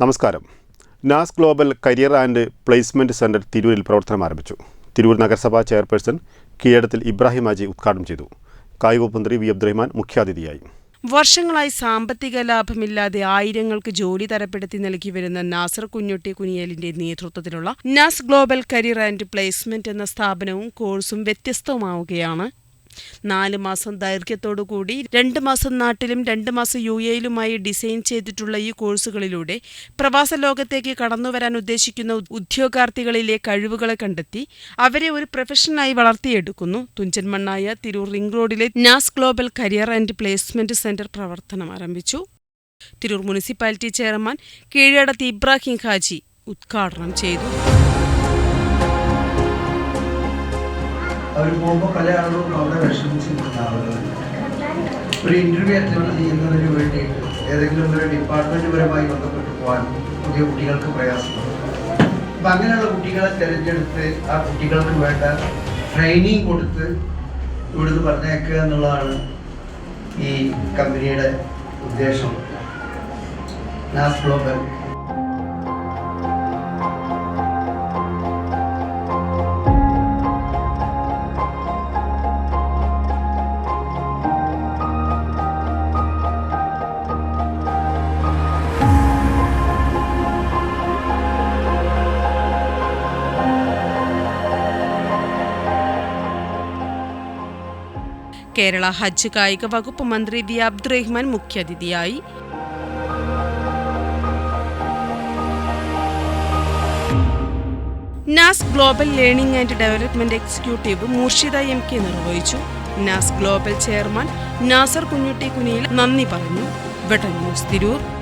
നമസ്കാരം. Nas global career and placement centre തിരൂരിൽ പ്രവർത്തനം ആരംഭിച്ചു. തിരൂർ നഗരസഭാ ചെയർപേഴ്സൺ കീഴടത്തിൽ ഇബ്രാഹിം ആജി ഉദ്ഘാടനം ചെയ്തു. കായിക മന്ത്രി വി. അബ്ദുറഹ്മാൻ മുഖ്യാതിഥിയായി. വർഷങ്ങളായി സാമ്പത്തിക ലാഭമില്ലാതെ ആയിരങ്ങൾക്ക് ജോലി തരപ്പെടുത്തി നൽകി വരുന്ന നാസർ കുഞ്ഞുട്ടി കുനിയലിന്റെ നേതൃത്വത്തിലുള്ള Nas global career and placement എന്ന സ്ഥാപനവും കോഴ്സും വ്യത്യസ്തമാവുകയാണ് നാല് മാസം ദൈർഘ്യത്തോടു കൂടി രണ്ട് മാസം നാട്ടിലും രണ്ട് മാസം യു എയിലുമായി ഡിസൈൻ ചെയ്തിട്ടുള്ള ഈ കോഴ്സുകളിലൂടെ പ്രവാസ ലോകത്തേക്ക് കടന്നുവരാൻ ഉദ്ദേശിക്കുന്ന ഉദ്യോഗാർത്ഥികളിലെ കഴിവുകളെ കണ്ടെത്തി അവരെ ഒരു പ്രൊഫഷനായി വളർത്തിയെടുക്കുന്നു. തുഞ്ചൻ മണ്ണായ തിരൂർ റിംഗ് റോഡിലെ Nas global career and placement centre പ്രവർത്തനം ആരംഭിച്ചു. തിരൂർ മുനിസിപ്പാലിറ്റി ചെയർമാൻ കീഴടത്ത് ഇബ്രാഹിം ഖാജി ഉദ്ഘാടനം ചെയ്തു. അവർ പോകുമ്പോൾ പല ആളുകളും അവിടെ വിഷമിച്ചിട്ടുണ്ടാവുന്നത് ഒരു ഇന്റർവ്യൂ അറ്റൻഡ് ചെയ്യുന്നതിന് വേണ്ടിയിട്ട് ഏതെങ്കിലും ഒരു ഡിപ്പാർട്ട്മെന്റ് പരമായി ബന്ധപ്പെട്ട് പോകാൻ പുതിയ കുട്ടികൾക്ക് പ്രയാസമാണ് അപ്പം അങ്ങനെയുള്ള കുട്ടികളെ തിരഞ്ഞെടുത്ത് ആ കുട്ടികൾക്ക് വേണ്ട ട്രെയിനിങ് കൊടുത്ത് ഇവിടുന്ന് പറഞ്ഞേക്കുക എന്നുള്ളതാണ് ഈ കമ്പനിയുടെ ഉദ്ദേശം. നാസ് ഗ്ലോബൽ കേരള ഹജ്ജ് കായിക വകുപ്പ് മന്ത്രി വി അബ്ദുറഹ്മാൻ മുഖ്യാതിഥിയായി. Nas global learning and development executive Murshida M K നിർവഹിച്ചു. നാസ് ഗ്ലോബൽ ചെയർമാൻ നാസർ കുഞ്ഞുട്ടി കുനിയിൽ നന്ദി പറഞ്ഞു. വെട്ടൻ ന്യൂസ് തിരൂർ.